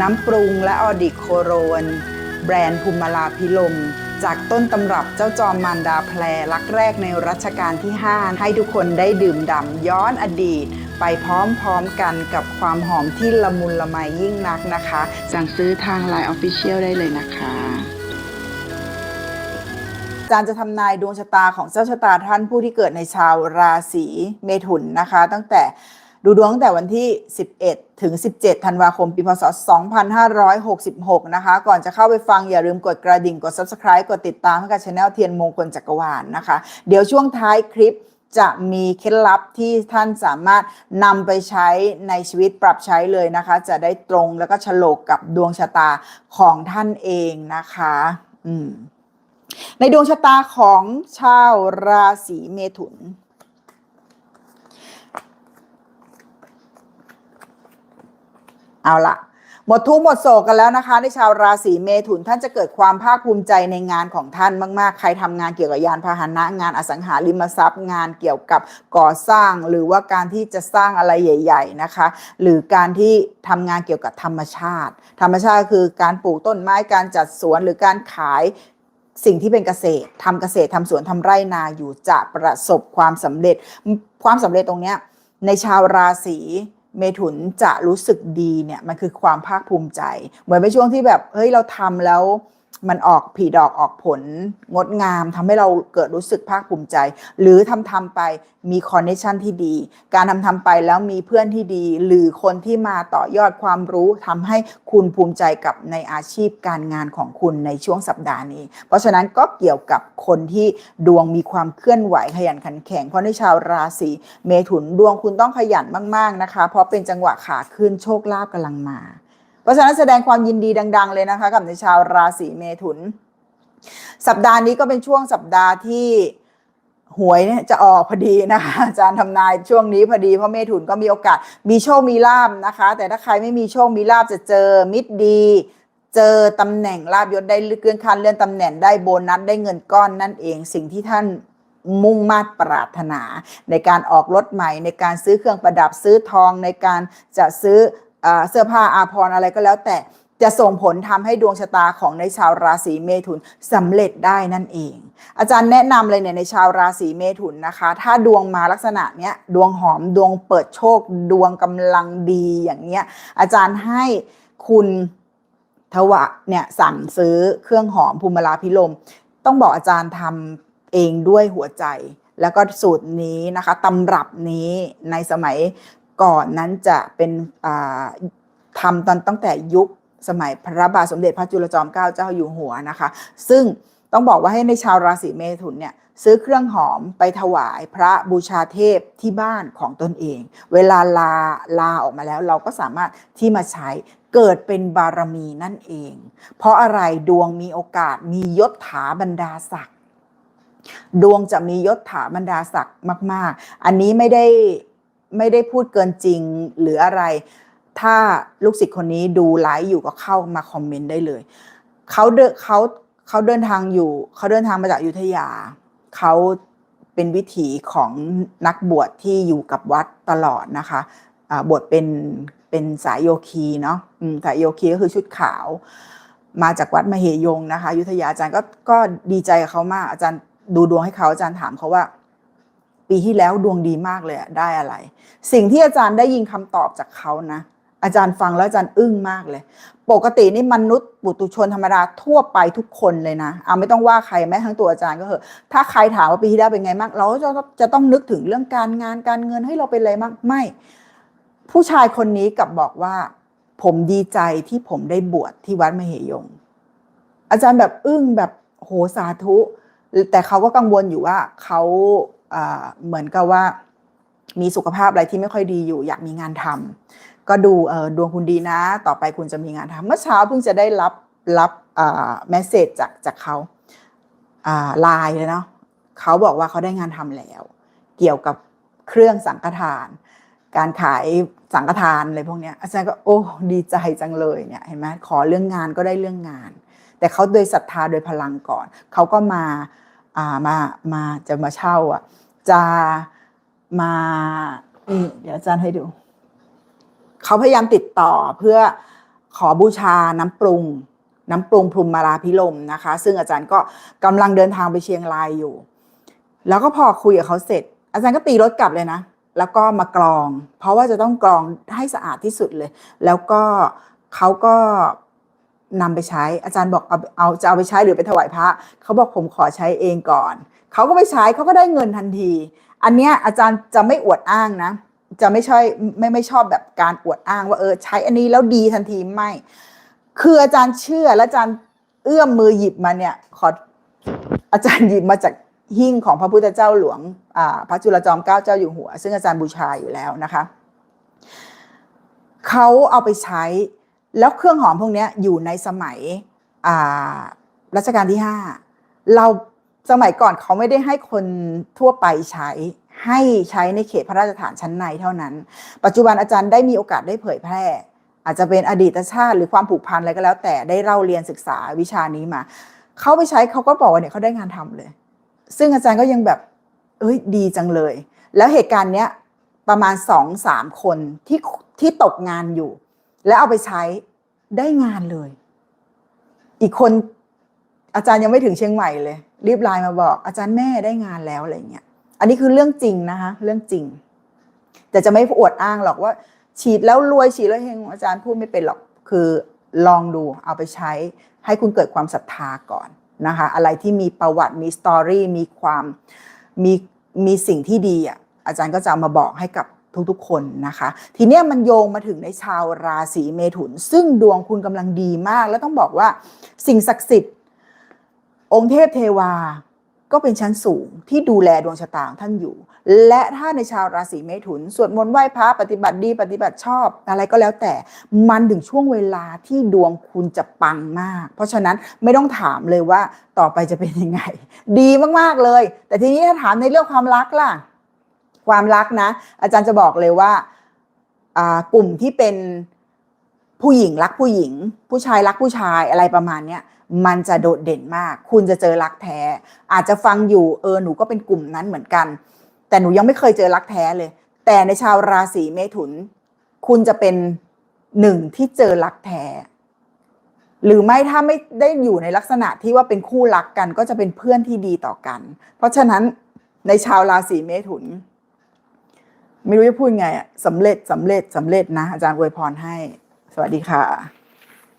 น้ำปรุงและออดิโคโรน แบรนด์ภูมิลาพิลม จากต้นตำรับเจ้าจอมมารดาแพรรักแรกในรัชกาลที่ 5 ให้ทุกคนได้ดื่มด่ำย้อนอดีต ไปพร้อมๆกันกับความหอมที่ละมุนละไมยิ่งนักนะคะ สั่งซื้อทาง Line Official ได้เลยนะคะจารย์จะทำนายดวงชะตาของเจ้าชะตาท่านผู้ที่เกิดในชาวราศีเมถุนนะคะ ตั้งแต่ ดูดวงตั้งแต่วันที่ 11 ถึง 17 ธันวาคม ปีพศ 2566 นะคะ ก่อนจะเข้าไปฟังอย่าลืมกดกระดิ่ง กด Subscribe กดติดตามให้กับช anel เทียนมงคลจักรวาลนะคะ เดี๋ยวช่วงท้ายคลิปจะมีเคล็ดลับที่ท่านสามารถนำไปใช้ในชีวิตปรับใช้เลยนะคะ จะได้ตรงแล้วก็ฉลกกับดวงชะตาของท่านเองนะคะ อืมในดวงชะตาของชาวราศีเมถุน เอาละหมดทุกหมดโศกกันแล้วนะคะ ในชาวราศีเมถุนท่านจะเกิดความภาคภูมิใจในงานของท่านมากๆ ใครทำงานเกี่ยวกับยานพาหนะงานอสังหาริมทรัพย์ งานเกี่ยวกับก่อสร้าง หรือว่าการที่จะสร้างอะไรใหญ่ ๆนะคะ หรือการที่ทำงานเกี่ยวกับธรรมชาติ ธรรมชาติคือการปลูกต้นไม้การจัดสวนหรือการขายสิ่งที่เป็นเกษตรทำเกษตรทำสวนทำไร่นาอยู่จะประสบความสำเร็จความสำเร็จตรงเนี้ยในชาวราศี เมถุนจะรู้สึกดีเนี่ยมันคือความภาคภูมิใจ เหมือนเป็นช่วงที่แบบเฮ้ยเราทำแล้ว มันออกผีดอกออกผลงดงามทำให้เราเกิดรู้สึกภาคภูมิใจ หรือทำทำไปมีคอนเนคชันที่ดี การทำทำไปแล้วมีเพื่อนที่ดี หรือคนที่มาต่อยอดความรู้ทำให้คุณภูมิใจกับในอาชีพการงานของคุณในช่วงสัปดาห์นี้ เพราะฉะนั้นก็เกี่ยวกับคนที่ดวงมีความเคลื่อนไหวขยันขันแข็งเพราะในชาวราศีเมถุนดวงคุณต้องขยันมาก ๆนะคะ เพราะเป็นจังหวะขาขึ้นโชคลาภกำลังมา เพราะฉะนั้นแสดงความยินดีดัง ๆ เลยนะคะ กับในชาวราศีเมถุน สัปดาห์นี้ก็เป็นช่วงสัปดาห์ที่หวยเนี่ยจะออกพอดีนะคะอาจารย์ทำนายช่วงนี้พอดีเพราะเมถุนก็มีโอกาส มีโชคมีลาบนะคะ แต่ถ้าใครไม่มีโชคมีลาบจะเจอมิตรดี เจอตำแหน่งลาบยศได้เลื่อนขั้นเลื่อนตำแหน่งได้โบนัสได้เงินก้อนนั่นเองสิ่งที่ท่านมุ่งมา่ปรารถนา ในการออกรถใหม่ ในการซื้อเครื่องประดับซื้อทองในการจะซื้อ เสื้อผ้าอาภรณ์อะไรก็แล้วแต่จะส่งผลทำให้ดวงชะตาของในชาวราศีเมถุนสำเร็จได้นั่นเอง อาจารย์แนะนำเลยเนี่ยในชาวราศีเมถุนนะคะ ถ้าดวงมาลักษณะเนี้ยดวงหอมดวงเปิดโชค ดวงกำลังดีอย่างเนี้ยอาจารย์ให้คุณทวะเนี่ยสั่งซื้อเครื่องหอมภูมิลาพิลม ต้องบอกอาจารย์ทำเองด้วยหัวใจแล้วก็สูตรนี้นะคะตำรับนี้ในสมัย ก่อนนั้นจะเป็นอ่าทำตอนตั้งแต่ยุคสมัยพระบาทสมเด็จพระจุลจอมเกล้าเจ้าอยู่หัวนะคะ ซึ่งต้องบอกว่าให้ในชาวราศีเมถุนเนี่ยซื้อเครื่องหอมไปถวายพระบูชาเทพที่บ้านของตนเอง เวลาลาลาออกมาแล้วเราก็สามารถที่มาใช้เกิดเป็นบารมีนั่นเอง เพราะอะไรดวงมีโอกาสมียศถาบรรดาศักดิ์ดวงจะมียศถาบรรดาศักดิ์มาก ๆ อันนี้ไม่ได้ ไม่ได้พูดเกินจริงหรืออะไร ถ้าลูกศิษย์คนนี้ดูไลฟ์อยู่ก็เข้ามาคอมเมนต์ได้เลยเขาเดินเขาเขาเดินทางอยู่เขาเดินทางมาจากอยุธยาเขาเป็นวิถีของนักบวชที่อยู่กับวัดตลอดนะคะอ่าบวชเป็นเป็นสายโยคีเนาะสายโยคีก็คือชุดขาว มาจากวัดมเหยงนะคะ ยุธยาอาจารย์ก็ก็ดีใจกับเขามากอาจารย์ดูดวงให้เขาอาจารย์ถามเขาว่า ปีที่แล้วดวงดีมากเลยอะได้อะไร สิ่งที่อาจารย์ได้ยินคำตอบจากเขานะ อาจารย์ฟังแล้วอาจารย์อึ้งมากเลย ปกตินี่มนุษย์ปุตุชนธรรมดาทั่วไปทุกคนเลยนะเอาไม่ต้องว่าใครแม้ทั้งตัวอาจารย์ก็เถอะถ้าใครถามว่าปีที่แล้วเป็นไงบ้างเราก็จะจะต้องนึกถึงเรื่องการงานการเงินให้เราเป็นอะไรบ้างไม่ ผู้ชายคนนี้กลับบอกว่า ผมดีใจที่ผมได้บวชที่วัดมเหยง อาจารย์แบบอึ้งแบบโหสาธุ แต่เขาก็กังวลอยู่ว่าเขา เหมือนกับว่ามีสุขภาพอะไรที่ไม่ค่อยดีอยู่ อยากมีงานทำก็ดูดวงคุณดีนะ ต่อไปคุณจะมีงานทำเมื่อเช้าเพิ่งจะได้รับรับอ่าเมสเซจจากจากเขาอ่าไลน์เลยเนาะเขาบอกว่าเขาได้งานทำแล้ว เกี่ยวกับเครื่องสังฆทาน การขายสังฆทานอะไรพวกนี้อาจารย์ก็โอ้ดีใจจังเลยเนี่ยเห็นไหมขอเรื่องงานก็ได้เรื่องงาน แต่เขาโดยศรัทธาโดยพลังก่อนเขาก็มา อ่ามามาจะมาเช่าอะ จะมานี่เดี๋ยวอาจารย์ให้ดู เขาพยายามติดต่อเพื่อขอบูชาน้ำปรุง น้ำปรุงพรมมาราพิลมนะคะ ซึ่งอาจารย์ก็กำลังเดินทางไปเชียงรายอยู่ แล้วก็พอคุยกับเขาเสร็จ อาจารย์ก็ตีรถกลับเลยนะแล้วก็มากรอง เพราะว่าจะต้องกรองให้สะอาดที่สุดเลย แล้วก็เขาก็ นำไปใช้อาจารย์บอกเอาเอาจะเอาไปใช้หรือไปถวายพระเขาบอกผมขอใช้เองก่อน เขาก็ไปใช้เขาก็ได้เงินทันที อันเนี้ยอาจารย์จะไม่อวดอ้างนะ จะไม่ใช่ไม่ไม่ชอบแบบการอวดอ้างว่าเออใช้อันนี้แล้วดีทันทีไม่ คืออาจารย์เชื่อและอาจารย์เอื้อมมือหยิบมาเนี่ยขออาจารย์หยิบมาจากหิ้งของพระพุทธเจ้าหลวงอ่าพระจุลจอมเกล้าเจ้าอยู่หัว ซึ่งอาจารย์บูชาอยู่แล้วนะคะเขาเอาไปใช้ แล้วเครื่องหอมพวกนี้อยู่ในสมัยรัชกาลที่ห้าเราสมัยก่อนเขาไม่ได้ให้คนทั่วไปใช้ให้ใช้ในเขตพระราชฐานชั้นในเท่านั้น ปัจจุบันอาจารย์ได้มีโอกาสได้เผยแพร่ อาจจะเป็นอดีตชาติหรือความผูกพันอะไรก็แล้ว แต่ได้เล่าเรียนศึกษาวิชานี้มา เขาไปใช้เขาก็บอกว่าเนี่ยเขาได้งานทำเลย ซึ่งอาจารย์ก็ยังแบบเอ้ยดีจังเลย แล้วเหตุการณ์เนี้ยประมาณสองสามคนที่ที่ตกงานอยู่ แล้วเอาไปใช้ได้งานเลย อีกคนอาจารย์ยังไม่ถึงเชียงใหม่เลย รีบไลน์มาบอก อาจารย์แม่ได้งานแล้วอะไรเงี้ย อันนี้คือเรื่องจริงนะคะ เรื่องจริง แต่จะไม่อวดอ้างหรอกว่า ฉีดแล้วรวยฉีดแล้วเฮงอาจารย์พูดไม่เป็นหรอกคือลองดูเอาไปใช้ ให้คุณเกิดความศรัทธาก่อนนะคะ อะไรที่มีประวัติมีสตอรี่มีความมีมีสิ่งที่ดีอะอาจารย์ก็จะเอามาบอกให้กับ ทุกๆ คนนะคะ ทีเนี้ยมันโยงมาถึงในชาวราศีเมถุน ซึ่งดวงคุณกำลังดีมาก แล้วต้องบอกว่าสิ่งศักดิ์สิทธิ์ องค์เทพเทวาก็เป็นชั้นสูงที่ดูแลดวงชะตางท่านอยู่ และถ้าในชาวราศีเมถุนสวดมนต์ไหว้พระปฏิบัติดีปฏิบัติชอบอะไรก็แล้วแต่มันถึงช่วงเวลาที่ดวงคุณจะปังมาก เพราะฉะนั้นไม่ต้องถามเลยว่าต่อไปจะเป็นยังไง ดีมากๆเลย แต่ทีนี้ถ้าถามในเรื่องความรักล่ะ ความรักนะ อาจารย์จะบอกเลยว่ากลุ่มที่เป็นผู้หญิงรักผู้หญิง ผู้ชายรักผู้ชายอะไรประมาณเนี้ยมันจะโดดเด่นมาก คุณจะเจอรักแท้ อาจจะฟังอยู่เออหนูก็เป็นกลุ่มนั้นเหมือนกัน แต่หนูยังไม่เคยเจอรักแท้เลย แต่ในชาวราศีเมถุน คุณจะเป็นหนึ่งที่เจอรักแท้หรือไม่ถ้าไม่ได้อยู่ในลักษณะที่ว่าเป็นคู่รักกันก็จะเป็นเพื่อนที่ดีต่อกัน เพราะฉะนั้นในชาวราศีเมถุน ไม่รู้จะพูดไงอะสำเร็จสำเร็จสำเร็จนะ อาจารย์อวยพรให้ สวัสดีค่ะ